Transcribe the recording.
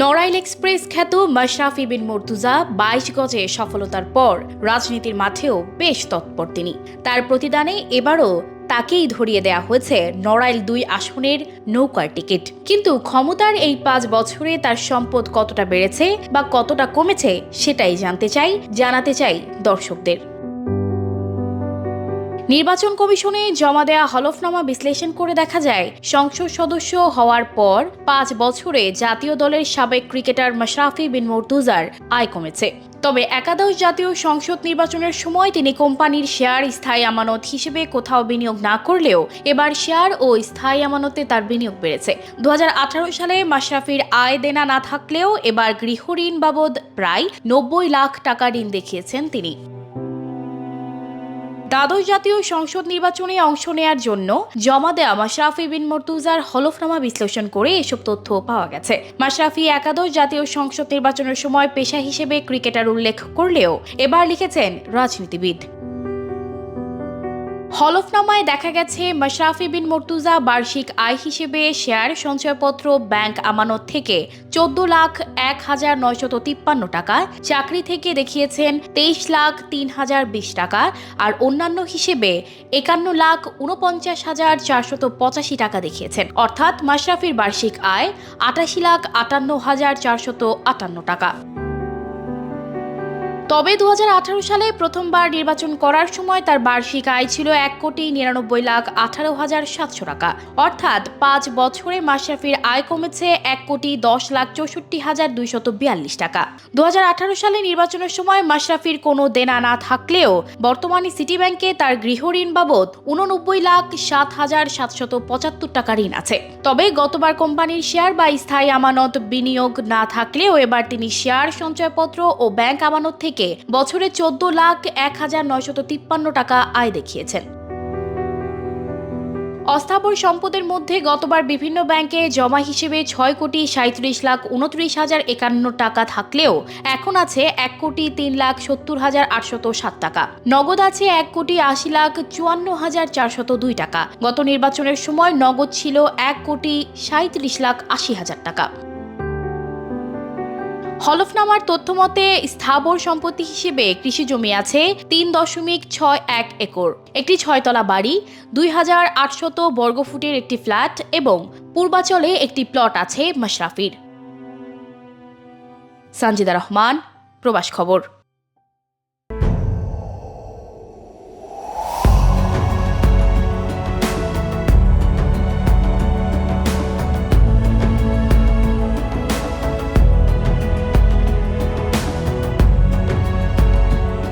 Narail express খ্যাত মাশরাফি বিন মর্তুজা বাইশ গজে সফলতার পর রাজনীতির মাঠেও বেশ তৎপর তিনি। তার প্রতিদানে এবারও তাকেই ধরিয়ে দেয়া হয়েছে নড়াইল দুই আসনের নৌকার টিকিট। কিন্তু ক্ষমতার এই পাঁচ বছরে তার সম্পদ কতটা বেড়েছে বা কতটা কমেছে সেটাই জানতে চাই, জানাতে চাই দর্শকদের। নির্বাচন কমিশনে জমা দেয়া হলফনামা বিশ্লেষণ করে দেখা যায়, সংসদ সদস্য হওয়ার পর পাঁচ বছরে জাতীয় দলের সাবেক ক্রিকেটার মাশরাফি বিন মর্তুজার আয় কমেছে। তবে একাদশ জাতীয় সংসদ নির্বাচনের সময় তিনি কোম্পানির শেয়ার স্থায়ী আমানত হিসেবে কোথাও বিনিয়োগ না করলেও এবার শেয়ার ও স্থায়ী আমানতে তার বিনিয়োগ বেড়েছে। দু হাজার আঠারো সালে মাশরাফির আয় দেনা না থাকলেও এবার গৃহঋণ বাবদ প্রায় নব্বই লাখ টাকা ঋণ দেখিয়েছেন তিনি। দ্বাদশ জাতীয় সংসদ নির্বাচনে অংশ নেয়ার জন্য জমা দেওয়া মাশরাফি বিন মর্তুজার হলফনামা বিশ্লেষণ করে এসব তথ্য পাওয়া গেছে। মাশরাফি একাদশ জাতীয় সংসদ নির্বাচনের সময় পেশা হিসেবে ক্রিকেটার উল্লেখ করলেও এবার লিখেছেন রাজনীতিবিদ। হলফনামায় দেখা গেছে, মাশরাফি বিন মর্তুজা বার্ষিক আয় হিসেবে শেয়ার সঞ্চয়পত্র ব্যাংক আমানত থেকে চোদ্দ লাখ এক হাজার নয়শত তিপ্পান্ন টাকা, চাকরি থেকে দেখিয়েছেন তেইশ লাখ তিন হাজার বিশ টাকা, আর অন্যান্য হিসেবে একান্ন লাখ উনপঞ্চাশ হাজার চারশত পঁচাশি টাকা দেখিয়েছেন। অর্থাৎ মাশরাফির বার্ষিক আয় আটাশি লাখ আটান্ন হাজার চারশত আটান্ন টাকা। তবে দু হাজার আঠারো সালে প্রথমবার নির্বাচন করার সময় তার বার্ষিক আয় ছিল এক কোটি নিরানব্বই লাখ আঠারো হাজার সাতশো টাকা। অর্থাৎ পাঁচ বছরে মাশরাফির আয় কমেছে এক কোটি দশ লাখ চৌষট্টি হাজার দুইশত বিয়াল্লিশ টাকা। দু হাজার আঠারো সালে নির্বাচনের সময় মাশরাফির কোনো দেনা না থাকলেও বর্তমানে সিটি ব্যাংকে তার গৃহঋণ বাবদ উননব্বই লাখ সাত হাজার সাতশত পঁচাত্তর টাকা ঋণ আছে। তবে গতবার কোম্পানির শেয়ার বা স্থায়ী আমানত বিনিয়োগ না থাকলেও এবার তিনি শেয়ার সঞ্চয়পত্র ও ব্যাংক আমানত থেকে বছরে চোদ্দ লাখ এক হাজার নয়শত তিপ্পান্ন টাকা আয় দেখিয়েছেন। অস্থাবর সম্পদের মধ্যে গতবার বিভিন্ন ব্যাংকে জমা হিসেবে ছয় কোটি সাঁত্রিশ লাখ উনত্রিশ হাজার একান্ন টাকা থাকলেও এখন আছে এক কোটি তিন লাখ সত্তর হাজার আটশত সাত টাকা। নগদ আছে এক কোটি আশি লাখ চুয়ান্ন হাজার চারশত দুই টাকা। গত নির্বাচনের সময় নগদ ছিল এক কোটি সাঁত্রিশ লাখ আশি হাজার টাকা। হলফনামার তথ্যমতে, স্থাবর সম্পত্তি হিসেবে কৃষি জমি আছে তিন দশমিক ছয় এক একর। একটি ছয়তলা বাড়ি, দুই হাজার আটশত বর্গফুটের একটি ফ্ল্যাট এবং পূর্বাচলে একটি প্লট আছে মাশরাফির। সঞ্জিদা রহমান, প্রবাস খবর।